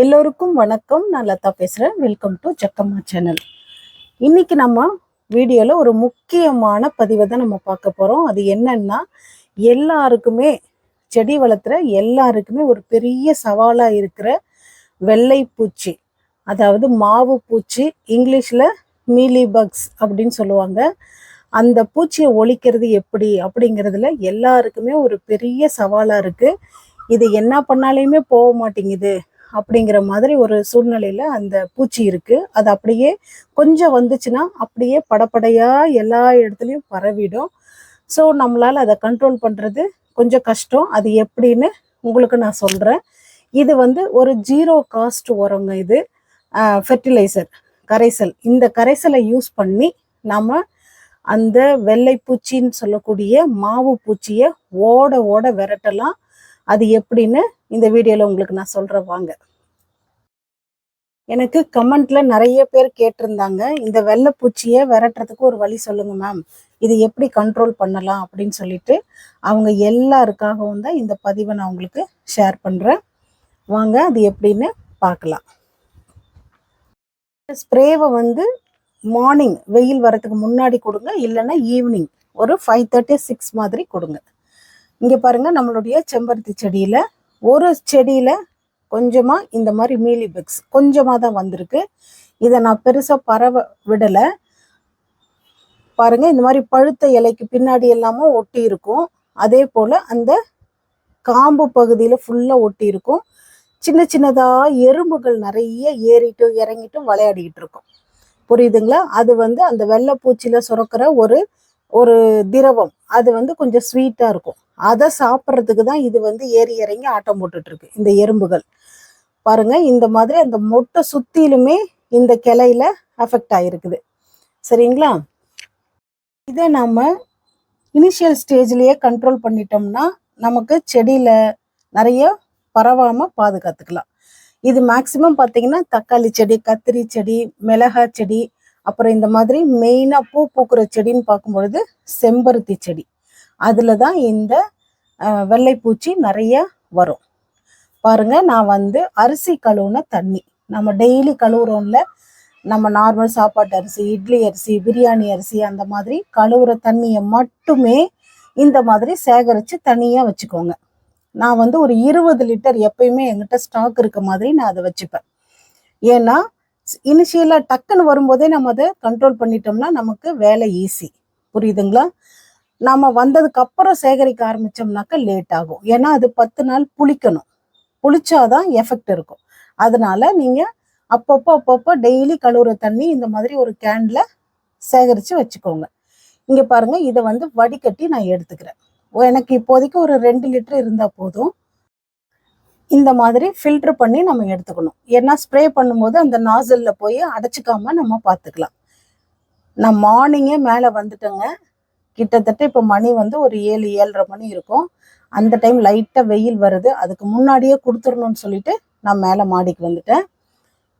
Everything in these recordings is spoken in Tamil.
எல்லோருக்கும் வணக்கம். நான் லதா பேசுகிறேன் வெல்கம் டு ஜக்கம்மா சேனல் இன்னைக்கு நம்ம வீடியோவில் ஒரு முக்கியமான பதிவை தான் நம்ம பார்க்க போகிறோம் அது என்னன்னா எல்லாருக்குமே செடி வளர்த்துற எல்லாருக்குமே ஒரு பெரிய சவாலாக இருக்கிற வெள்ளை பூச்சி அதாவது மாவு பூச்சி இங்கிலீஷில் மீலி பக்ஸ் அப்படின்னு சொல்லுவாங்க. அந்த பூச்சியை ஒழிக்கிறது எப்படி அப்படிங்கிறதுல எல்லாருக்குமே ஒரு பெரிய சவாலாக இருக்குது இது என்ன பண்ணாலையுமே போக மாட்டேங்குது. அப்படிங்கிற மாதிரி ஒரு சூழ்நிலையில அந்த பூச்சி இருக்கு. அது அப்படியே கொஞ்சம் வந்துச்சுன்னா அப்படியே படப்படையா எல்லா இடத்துலையும் பரவிடும். ஸோ நம்மளால அதை கண்ட்ரோல் பண்றது கொஞ்சம் கஷ்டம். அது எப்படின்னு உங்களுக்கு நான் சொல்றேன். இது வந்து ஒரு ஜீரோ காஸ்ட் உரங்க இது. ஃபெர்டிலைசர் கரைசல். இந்த கரைசலை யூஸ் பண்ணி நம்ம அந்த வெள்ளை பூச்சின்னு சொல்லக்கூடிய மாவு பூச்சியை ஓட ஓட விரட்டலாம். அது எப்படின்னு இந்த வீடியோவில் உங்களுக்கு நான் சொல்கிறேன் வாங்க. எனக்கு கமெண்ட்ல நிறைய பேர் கேட்டிருந்தாங்க இந்த வெள்ளைப்பூச்சியை விரட்டுறதுக்கு ஒரு வழி சொல்லுங்க மேம். இது எப்படி கண்ட்ரோல் பண்ணலாம் அப்படின்னு சொல்லிட்டு அவங்க எல்லாருக்காகவும் தான் இந்த பதிவை நான் உங்களுக்கு ஷேர் பண்ணுறேன் வாங்க அது எப்படின்னு பார்க்கலாம். ஸ்ப்ரேவை வந்து மார்னிங் வெயில் வரத்துக்கு முன்னாடி கொடுங்க இல்லைன்னா ஈவினிங் ஒரு ஃபைவ் தேர்ட்டி சிக்ஸ் மாதிரி கொடுங்க. இங்கே பாருங்கள் நம்மளுடைய செம்பருத்தி செடியில் ஒரு செடியில் கொஞ்சமாக இந்த மாதிரி மீலி பிக்ஸ் கொஞ்சமாக தான் வந்திருக்கு. இதை நான் பெருசாக பரவ விடலை. பாருங்கள் இந்த மாதிரி பழுத்த இலைக்கு பின்னாடி எல்லாமும் ஒட்டி இருக்கும். அதே போல் அந்த காம்பு பகுதியில் ஃபுல்லாக ஒட்டி இருக்கும். சின்ன சின்னதாக எறும்புகள் நிறைய ஏறிட்டும் இறங்கிட்டும் விளையாடிக்கிட்டு இருக்கும். புரியுதுங்களா? அது வந்து அந்த வெள்ளைப்பூச்சியில் சுரக்கிற ஒரு ஒரு திரவம். அது வந்து கொஞ்சம் ஸ்வீட்டாக இருக்கும். அதை சாப்பிட்றதுக்கு தான் இது வந்து ஏறி இறங்கி ஆட்டம் போட்டுட்ருக்கு இந்த எறும்புகள். பாருங்க இந்த மாதிரி அந்த மொட்டை சுற்றிலுமே இந்த கிளையில அஃபெக்ட் ஆகிருக்குது சரிங்களா? இதை நாம் இனிஷியல் ஸ்டேஜ்லேயே கண்ட்ரோல் பண்ணிட்டோம்னா நமக்கு செடியில் நிறைய பரவாமல் பாதுகாத்துக்கலாம். இது மேக்சிமம் பார்த்தீங்கன்னா தக்காளி செடி கத்திரி செடி மிளகாய் செடி அப்புறம் இந்த மாதிரி மெயினாக பூ பூக்கிற செடின்னு பார்க்கும்பொழுது செம்பருத்தி செடி. அதில் தான் இந்த வெள்ளைப்பூச்சி நிறைய வரும். பாருங்கள் நான் வந்து அரிசி கழுவுன தண்ணி. நம்ம டெய்லி கழுவுறோம்ல நம்ம நார்மல் சாப்பாட்டு அரிசி இட்லி அரிசி பிரியாணி அரிசி அந்த மாதிரி கழுவுற தண்ணியை மட்டுமே இந்த மாதிரி சேகரித்து தனியாக வச்சுக்கோங்க. நான் வந்து ஒரு இருபது லிட்டர் எப்பயுமே எங்கிட்ட ஸ்டாக் இருக்க மாதிரி நான் அதை வச்சுப்பேன். ஏன்னா இனிஷியலாக டக்குன்னு வரும்போதே நம்ம அதை கண்ட்ரோல் பண்ணிட்டோம்னா நமக்கு வேலை ஈஸி புரியுதுங்களா? நாம வந்ததுக்கு அப்புறம் சேகரிக்க ஆரம்பித்தோம்னாக்கா லேட் ஆகும். ஏன்னா அது பத்து நாள் புளிக்கணும். புளிச்சாதான் எஃபெக்ட் இருக்கும். அதனால நீங்க அப்பப்போ அப்பப்போ டெய்லி கழுவுற தண்ணி இந்த மாதிரி ஒரு கேன்ல சேகரிச்சு வச்சுக்கோங்க. இங்க பாருங்க இதை வந்து வடிகட்டி நான் எடுத்துக்கிறேன். எனக்கு இப்போதைக்கு ஒரு ரெண்டு லிட்டர் இருந்தா போதும். இந்த மாதிரி ஃபில்டர் பண்ணி நம்ம எடுத்துக்கணும். ஏன்னா ஸ்ப்ரே பண்ணும்போது அந்த நாசல்ல போய் அடைச்சிக்காம நம்ம பார்த்துக்கலாம். நான் மார்னிங்கே மேலே வந்துட்டேங்க. கிட்டத்தட்ட இப்போ மணி வந்து ஒரு ஏழு ஏழரை மணி இருக்கும். அந்த டைம் லைட்டாக வெயில் வருது. அதுக்கு முன்னாடியே கொடுத்துடணும்னு சொல்லிட்டு நான் மேலே மாடிக்கு வந்துட்டேன்.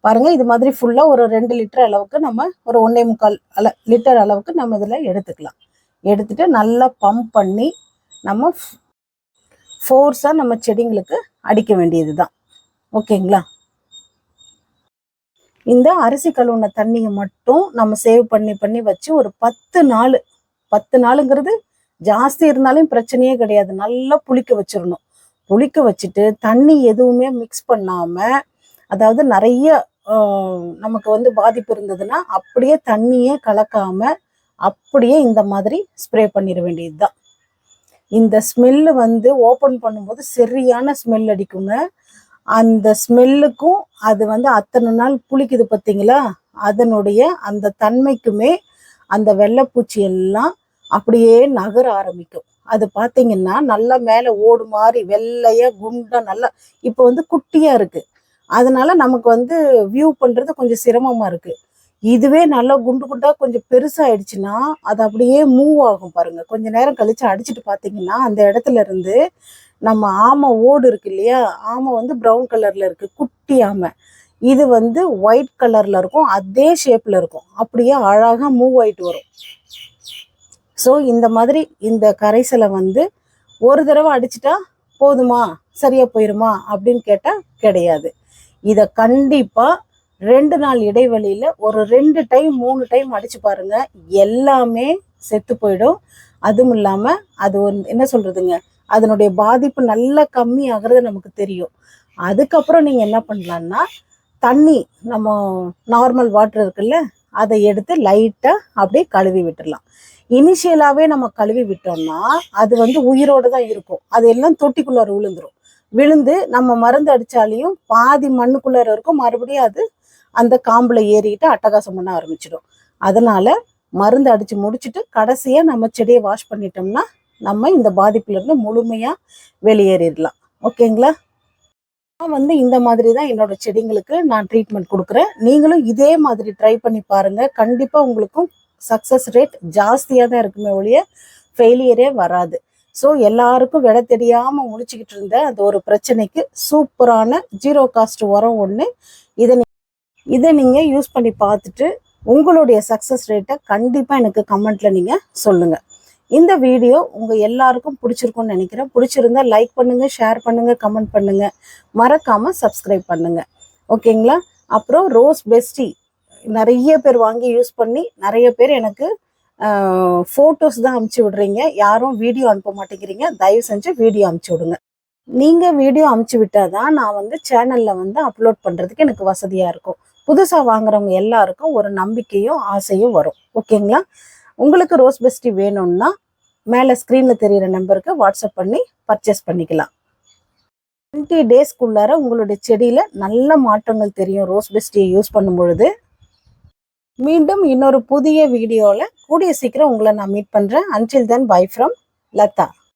பாருங்கள் இது மாதிரி ஃபுல்லாக ஒரு ரெண்டு லிட்டர் அளவுக்கு நம்ம ஒரு ஒன்றே முக்கால் அல லிட்டர் அளவுக்கு நம்ம இதில் எடுத்துக்கலாம். எடுத்துட்டு நல்லா பம்ப் பண்ணி நம்ம ஃபோர்ஸாக நம்ம செடிங்களுக்கு அடிக்க வேண்டியது தான் ஓகேங்களா? இந்த அரிசி கழுவுன தண்ணியை மட்டும் நம்ம சேவ் பண்ணி பண்ணி வச்சு ஒரு பத்து நாள் பத்து நாளுங்கிறது ஜாஸ்தி இருந்தாலும் பிரச்சனையே கிடையாது. நல்லா புளிக்க வச்சிடணும் புளிக்க வச்சுட்டு தண்ணி எதுவுமே மிக்ஸ் பண்ணாம அதாவது நிறைய நமக்கு வந்து பாதிப்பு இருந்ததுன்னா அப்படியே தண்ணியே கலக்காம அப்படியே இந்த மாதிரி ஸ்ப்ரே பண்ணிட வேண்டியதுதான். இந்த ஸ்மெல்லு வந்து ஓப்பன் பண்ணும்போது சரியான ஸ்மெல் அடிக்குங்க. அந்த ஸ்மெல்லுக்கும் அது வந்து அத்தனை நாள் புளிக்குது பார்த்தீங்களா அதனுடைய அந்த தன்மைக்குமே அந்த வெள்ளைப்பூச்சி எல்லாம் அப்படியே நகர ஆரம்பிக்கும். அது பார்த்தீங்கன்னா நல்லா மேலே ஓடு மாதிரி வெள்ளையாக குண்டாக நல்லா இப்போ வந்து குட்டியாக இருக்குது அதனால நமக்கு வந்து வியூ பண்ணுறது கொஞ்சம் சிரமமாக இருக்குது இதுவே நல்லா குண்டு குண்டாக கொஞ்சம் பெருசாகிடுச்சுன்னா அது அப்படியே மூவ் ஆகும் பாருங்க. கொஞ்ச நேரம் கழித்து அடிச்சுட்டு பார்த்தீங்கன்னா அந்த இடத்துல இருந்து நம்ம ஆமை ஓடு இருக்கு இல்லையா? ஆமை வந்து ப்ரௌன் கலரில் இருக்குது குட்டி ஆமை. இது வந்து ஒயிட் கலர்ல இருக்கும். அதே ஷேப்ல இருக்கும். அப்படியே அழகாக மூவ் ஆயிட்டு வரும். ஸோ இந்த மாதிரி இந்த கரைசலை வந்து ஒரு தடவை அடிச்சிட்டா போதுமா? சரியா போயிருமா? அப்படின்னு கேட்டால் கிடையாது. இதை கண்டிப்பாக ரெண்டு நாள் இடைவெளியில் ஒரு ரெண்டு டைம் மூணு டைம் அடித்து பாருங்கள் எல்லாமே செத்து போயிடும். அதுவும் இல்லாமல் அது ஒரு என்ன சொல்கிறதுங்க அதனுடைய பாதிப்பு நல்லா கம்மி ஆகிறது நமக்கு தெரியும். அதுக்கப்புறம் நீங்கள் என்ன பண்ணலான்னா தண்ணி நம்ம நார்மல் வாட்டர் இருக்குல்ல அதை எடுத்து லைட்டாக அப்படியே கழுவி விட்டுடலாம் இனிஷியலாகவே நம்ம கழுவி விட்டோம்னா அது வந்து உயிரோடு தான் இருக்கும். அது எல்லாம் தொட்டிக்குள்ளார விழுந்துடும் விழுந்து நம்ம மருந்து அடித்தாலையும் பாதி மண்ணுக்குள்ளார இருக்கும். மறுபடியும் அது அந்த காம்பில் ஏறிட்டு அட்டகாசம் பண்ண ஆரம்பிச்சிடும். அதனால மருந்து அடித்து முடிச்சுட்டு கடைசியாக நம்ம செடியை வாஷ் பண்ணிட்டோம்னா நம்ம இந்த பாதிப்புலேருந்து முழுமையாக வெளியேறிடலாம். ஓகேங்களா நான் வந்து இந்த மாதிரி தான் என்னோட செடிங்களுக்கு நான் ட்ரீட்மெண்ட் கொடுக்குறேன். நீங்களும் இதே மாதிரி ட்ரை பண்ணி பாருங்க. கண்டிப்பாக உங்களுக்கும் சக்ஸஸ் ரேட் ஜாஸ்தியாக தான் இருக்குமே ஒழிய ஃபெயிலியரே வராது. ஸோ எல்லாருக்கும் விட தெரியாமல் முழிச்சுக்கிட்டு இருந்த அந்த ஒரு பிரச்சனைக்கு சூப்பரான ஜீரோ காஸ்ட் உரம் ஒன்று இதை நீ- இதை நீங்கள் யூஸ் பண்ணி பார்த்துட்டு உங்களுடைய சக்ஸஸ் ரேட்டை கண்டிப்பாக எனக்கு கமெண்ட்டில் நீங்கள் சொல்லுங்கள் இந்த வீடியோ உங்கள் எல்லாருக்கும் பிடிச்சிருக்கும்னு நினைக்கிறேன். பிடிச்சிருந்தா லைக் பண்ணுங்கள் ஷேர் பண்ணுங்கள் கமெண்ட் பண்ணுங்கள் மறக்காமல் சப்ஸ்கிரைப் பண்ணுங்கள் ஓகேங்களா அப்புறம் ரோஸ் பெஸ்டி நிறைய பேர் வாங்கி யூஸ் பண்ணி நிறைய பேர் எனக்கு ஃபோட்டோஸ் தான் அமுச்சு விடுறீங்க. யாரும் வீடியோ அனுப்ப மாட்டேங்கிறீங்க. தயவு செஞ்சு வீடியோ அமுச்சு விடுங்க. நீங்கள் வீடியோ அமுச்சு விட்டால் தான் நான் வந்து சேனலில் வந்து அப்லோட் பண்ணுறதுக்கு எனக்கு வசதியாக இருக்கும். புதுசாக வாங்குறவங்க எல்லாருக்கும் ஒரு நம்பிக்கையும் ஆசையும் வரும். ஓகேங்களா உங்களுக்கு ரோஸ் பெஸ்டி வேணும்னா மேலே ஸ்க்ரீனில் தெரியிற நம்பருக்கு வாட்ஸ்அப் பண்ணி பர்ச்சேஸ் பண்ணிக்கலாம். டுவெண்ட்டி டேஸ்க்குள்ளார உங்களுடைய செடியில் நல்ல மாற்றங்கள் தெரியும் ரோஸ் பெஸ்டியை யூஸ் பண்ணும் பொழுது மீண்டும் இன்னொரு புதிய வீடியோவில் கூடிய சீக்கிரம் உங்களை நான் மீட் பண்ணுறேன் until then bye from Latha.